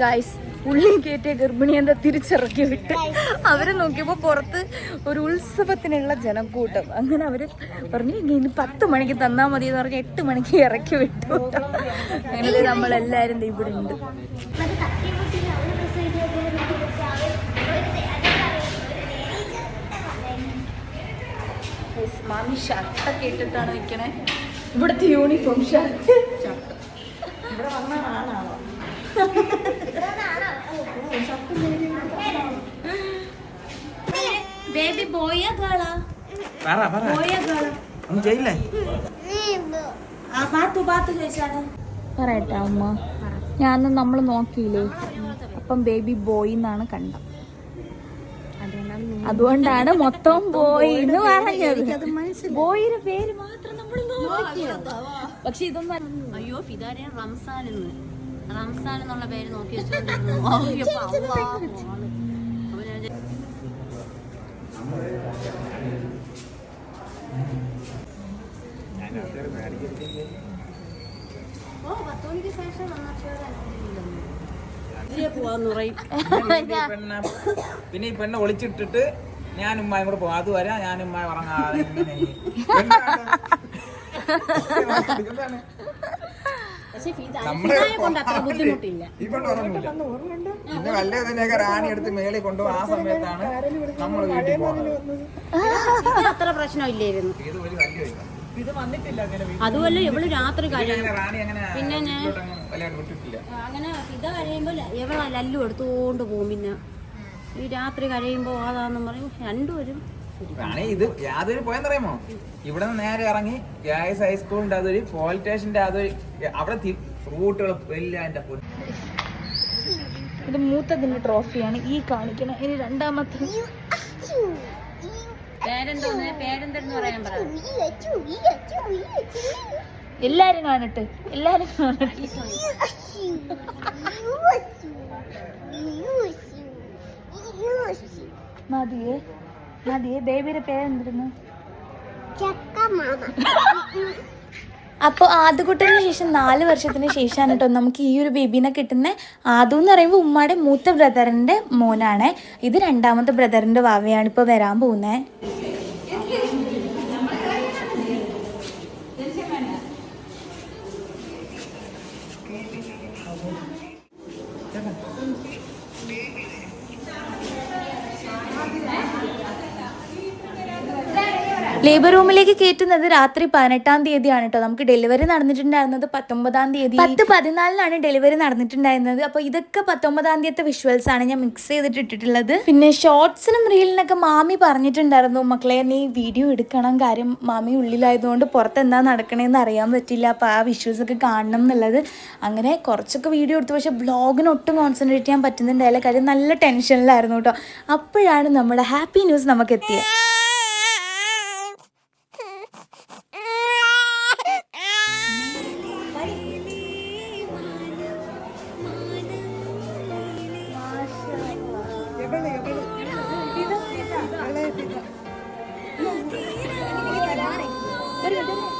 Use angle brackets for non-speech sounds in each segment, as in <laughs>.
Guys ഉള്ളി കയറ്റിയ ഗർഭിണി എന്താ തിരിച്ചിറക്കി വിട്ട്. അവരെ നോക്കിയപ്പോൾ പുറത്ത് ഒരു ഉത്സവത്തിനുള്ള ജനക്കൂട്ടം. അങ്ങനെ അവർ പറഞ്ഞു "ഇനി പത്ത് മണിക്ക് തന്നാ മതി എന്ന് പറഞ്ഞ് എട്ട് മണിക്ക് ഇറക്കി വിട്ടു. അങ്ങനെ നമ്മളെല്ലാരും ദേ ഇവിടെ ഉണ്ട്. മാമി ഷർട്ടൊക്കെ ഇട്ടിട്ടാണ് നിൽക്കണേ ഇവിടുത്തെ യൂണിഫോം ഷർട്ട് ഇവിടെ വന്ന ആണാണോ ബേബി ബോയാ ഗേളാ പറ പറ. ബോയാ ഗേളാ ഒന്നും ചെയ്യില്ലേ ആ പാത്തു പാത്തു ചോദിച്ചാണ്. പറയട്ടെ അമ്മ. ഞാൻ നമ്മൾ നോക്കിയില്ലേ? അപ്പം ബേബി ബോയ് എന്നാണ് കണ്ടത്. അതുകൊണ്ടാണ് മൊത്തം ബോയ് എന്ന് പറഞ്ഞത്. ബോയിയുടെ പേര് മാത്രം നമ്മൾ പക്ഷെ ഇതൊന്നും അയ്യോ ഫിദാരെ റംസാൻ എന്ന്? റംസാൻ എന്നുള്ള പേര് നോക്കി നോക്കിയപ്പോ. അപ്പൊ ഞാൻ ഓ പത്ത് മണിക്ക് ശേഷം പിന്നെ ഈ പെണ്ണ- പിന്നെ ഈ പെണ്ണെ ഒളിച്ചിട്ടിട്ട് ഞാൻ ഉമ്മായും കൂടെ പോകും വരാ ഞാൻ ഉമ്മ ഉറങ്ങാതെ <laughs> ഇങ്ങനെ ഈ പെണ്ണ് ഇതാണ്. പക്ഷെ ഫിദ നമ്മൾ ഫിദായെ കൊണ്ട് അത്ര ബുദ്ധിമുട്ടില്ല. ഈ പെണ്ണ് ഉറങ്ങൂല പിന്നെ വല്ല ഇതിനെയൊക്കെ റാണി എടുത്ത് മേളിൽ കൊണ്ടുപോകും ആ സമയത്താണ് നമ്മൾ വീട്ടിൽ പോകുന്നത്. ഇത് അത്ര പ്രശ്നമില്ലായിരുന്നു. ഇത് ഒരു ശല്യമില്ല ഇത് വന്നിട്ടില്ല അങ്ങനെ അതുമല്ല ഇവൾ രാത്രി കഴിയും പിന്നെ ഞാൻ- അങ്ങനെ ഇത് കഴിയുമ്പോ ഇവളെ ലല്ലു എടുത്തുകൊണ്ട് പോകും പിന്നെ. ഈ രാത്രി കഴിയുമ്പോ അതാന്ന് പറയും രണ്ടുപേരും റാണി ഇത് യാതൊരു പോയെന്നറിയാമോ? ഇവിടെ നിന്ന് നേരെ ഇറങ്ങി ഗായസ് ഹൈസ്കൂളിന്റെ അതൊരു പോലീസ് സ്റ്റേഷന്റെ അതൊരു അവിടെ റൂട്ടുകൾ എല്ലാം എന്റെ ഇത് മൂത്തതിന്റെ ട്രോഫിയാണ് ഈ കാണിക്കണ. ഇനി രണ്ടാമത്തെ പേരെന്തോന്ന്? പേരെന്തെന്ന് പറയാൻ പറ. എല്ലാരും കാണട്ടെ. എല്ലാരും കാണട്ടെ. മതിയേ. മതിയേ ബേബിയുടെ പേരെന്തിരുന്നു? അപ്പോൾ ആദ്യകുട്ടന് ശേഷം നാല് വർഷത്തിന് ശേഷമാണ് കേട്ടോ നമുക്ക് ഈ ഒരു ബേബീനെ കിട്ടുന്ന ആദു എന്ന് പറയുമ്പോൾ ഉമ്മയുടെ മൂത്ത ബ്രദറിന്റെ മോനാണ്. ഇത് രണ്ടാമത്തെ ബ്രദറിന്റെ വാവയാണ് ഇപ്പോൾ വരാൻ പോകുന്നത്. ലേബർ റൂമിലേക്ക് കയറ്റുന്നത് രാത്രി പതിനെട്ടാം തീയതിയാണ് കേട്ടോ. നമുക്ക് ഡെലിവറി നടന്നിട്ടുണ്ടായിരുന്നത് പത്തൊമ്പതാം തീയതി. പത്ത് പതിനാലിനാണ് ഡെലിവറി നടന്നിട്ടുണ്ടായിരുന്നത്. അപ്പോൾ ഇതൊക്കെ പത്തൊമ്പതാം തീയതി വിഷ്വൽസ് ആണ് ഞാൻ മിക്സ് ചെയ്തിട്ട് ഇട്ടിട്ടുള്ളത്. പിന്നെ ഷോർട്സിനും റീലിനൊക്കെ മാമി പറഞ്ഞിട്ടുണ്ടായിരുന്നു മക്കളെ നീ വീഡിയോ എടുക്കണം. കാര്യം മാമി ഉള്ളിലായതുകൊണ്ട് പുറത്ത് എന്താ നടക്കണേന്ന് അറിയാൻ പറ്റില്ല. അപ്പോൾ ആ വിഷ്വൽസ് ഒക്കെ കാണണം എന്നുള്ളത്. അങ്ങനെ കുറച്ചൊക്കെ വീഡിയോ എടുത്തു. പക്ഷേ ബ്ലോഗിന് ഒട്ടും കോൺസെൻട്രേറ്റ് ചെയ്യാൻ പറ്റുന്നുണ്ടായില്ല കാര്യം നല്ല ടെൻഷനിലായിരുന്നു കേട്ടോ. അപ്പോഴാണ് നമ്മുടെ ഹാപ്പി ന്യൂസ് നമുക്ക് എത്തിയത് കൈ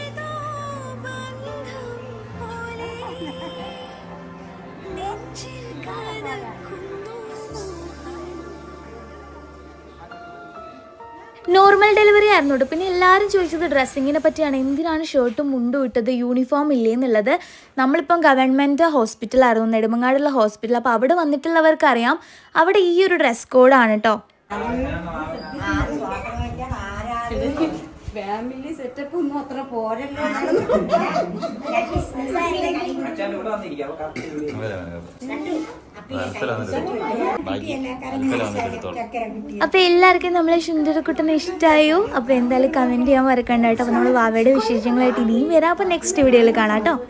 നോർമൽ ഡെലിവറി ആയിരുന്നു കേട്ടോ പിന്നെ എല്ലാവരും ചോദിച്ചത് ഡ്രസ്സിങ്ങിനെ പറ്റിയാണ്. എന്തിനാണ് ഷർട്ടും മുണ്ടും ഇട്ടത്? യൂണിഫോം ഇല്ലേ എന്നുള്ളത്. നമ്മളിപ്പം ഗവൺമെന്റ് ഹോസ്പിറ്റലായിരുന്നു നെടുമങ്ങാടുള്ള ഹോസ്പിറ്റൽ അപ്പോൾ അവിടെ വന്നിട്ടുള്ളവർക്ക് അറിയാം അവിടെ ഈ ഒരു ഡ്രസ് കോഡാണ് കേട്ടോ ഫാമിലി സെറ്റപ്പ് ഒന്നും അത്ര പോരല്ലോ. അപ്പൊ എല്ലാവർക്കും നമ്മളെ ശുന്ദരക്കുട്ടനെ ഇഷ്ടമായോ അപ്പൊ എന്തായാലും കമന്റ് ചെയ്യാൻ മറക്കണ്ട കേട്ടോ. നമ്മൾ വാവയുടെ വിശേഷങ്ങളായിട്ട് ഇനിയും വരാം. അപ്പൊ നെക്സ്റ്റ് വീഡിയോയിൽ കാണാം